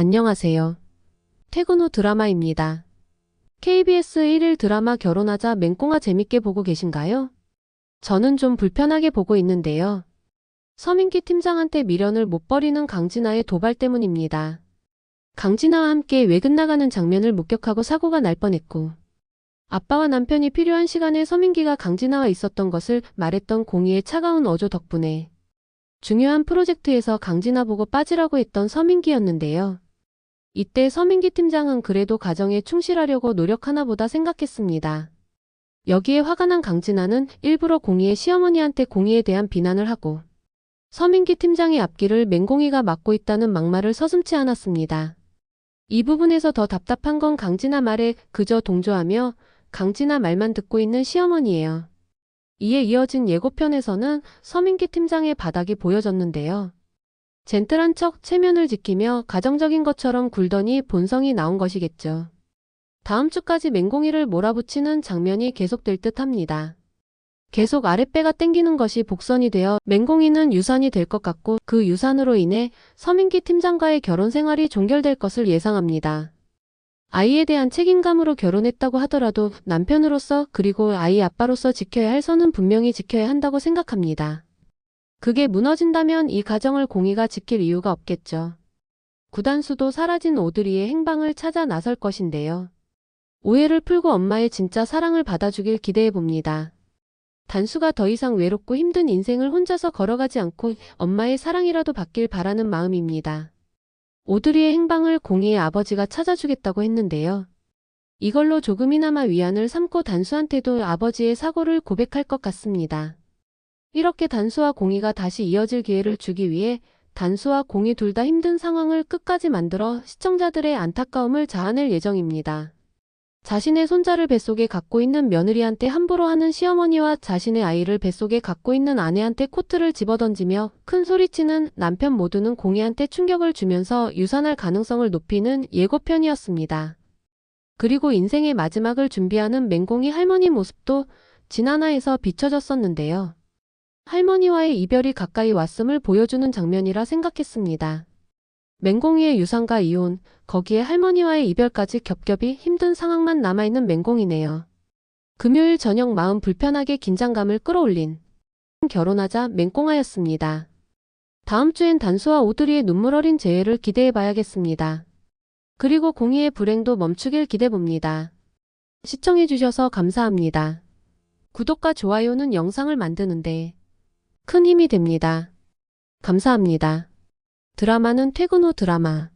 안녕하세요. 퇴근 후 드라마입니다. KBS 1일 드라마 결혼하자 맹꽁아 재밌게 보고 계신가요? 저는 좀 불편하게 보고 있는데요. 서민기 팀장한테 미련을 못 버리는 강진아의 도발 때문입니다. 강진아와 함께 외근 나가는 장면을 목격하고 사고가 날 뻔했고, 아빠와 남편이 필요한 시간에 서민기가 강진아와 있었던 것을 말했던 공희의 차가운 어조 덕분에 중요한 프로젝트에서 강진아 보고 빠지라고 했던 서민기였는데요. 이때 서민기 팀장은 그래도 가정에 충실하려고 노력하나 보다 생각했습니다. 여기에 화가 난 강진아는 일부러 공희의 시어머니한테 공희에 대한 비난을 하고 서민기 팀장의 앞길을 맹공희가 막고 있다는 막말을 서슴지 않았습니다. 이 부분에서 더 답답한 건 강진아 말에 그저 동조하며 강진아 말만 듣고 있는 시어머니예요. 이에 이어진 예고편에서는 서민기 팀장의 바닥이 보여졌는데요. 젠틀한 척 체면을 지키며 가정적인 것처럼 굴더니 본성이 나온 것이겠죠. 다음 주까지 맹공이를 몰아붙이는 장면이 계속될 듯 합니다. 계속 아랫배가 땡기는 것이 복선이 되어 맹공이는 유산이 될 것 같고 그 유산으로 인해 서민기 팀장과의 결혼 생활이 종결될 것을 예상합니다. 아이에 대한 책임감으로 결혼했다고 하더라도 남편으로서 그리고 아이 아빠로서 지켜야 할 선은 분명히 지켜야 한다고 생각합니다. 그게 무너진다면 이 가정을 공의가 지킬 이유가 없겠죠. 구단수도 사라진 오드리의 행방을 찾아 나설 것인데요. 오해를 풀고 엄마의 진짜 사랑을 받아주길 기대해 봅니다. 단수가 더 이상 외롭고 힘든 인생을 혼자서 걸어가지 않고 엄마의 사랑이라도 받길 바라는 마음입니다. 오드리의 행방을 공희의 아버지가 찾아주겠다고 했는데요. 이걸로 조금이나마 위안을 삼고 단수한테도 아버지의 사고를 고백할 것 같습니다. 이렇게 단수와 공희가 다시 이어질 기회를 주기 위해 단수와 공희 둘다 힘든 상황을 끝까지 만들어 시청자들의 안타까움을 자아낼 예정입니다. 자신의 손자를 뱃속에 갖고 있는 며느리한테 함부로 하는 시어머니와 자신의 아이를 뱃속에 갖고 있는 아내한테 코트를 집어던지며 큰 소리치는 남편 모두는 공희한테 충격을 주면서 유산할 가능성을 높이는 예고편이었습니다. 그리고 인생의 마지막을 준비하는 맹공이 할머니 모습도 진하나에서 비춰졌었는데요. 할머니와의 이별이 가까이 왔음을 보여주는 장면이라 생각했습니다. 맹공이의 유산과 이혼, 거기에 할머니와의 이별까지 겹겹이 힘든 상황만 남아있는 맹공이네요. 금요일 저녁 마음 불편하게 긴장감을 끌어올린 결혼하자 맹꽁아였습니다. 다음 주엔 단수와 오드리의 눈물 어린 재회를 기대해봐야겠습니다. 그리고 공희의 불행도 멈추길 기대봅니다. 시청해주셔서 감사합니다. 구독과 좋아요는 영상을 만드는데 큰 힘이 됩니다. 감사합니다. 드라마는 퇴근 후 드라마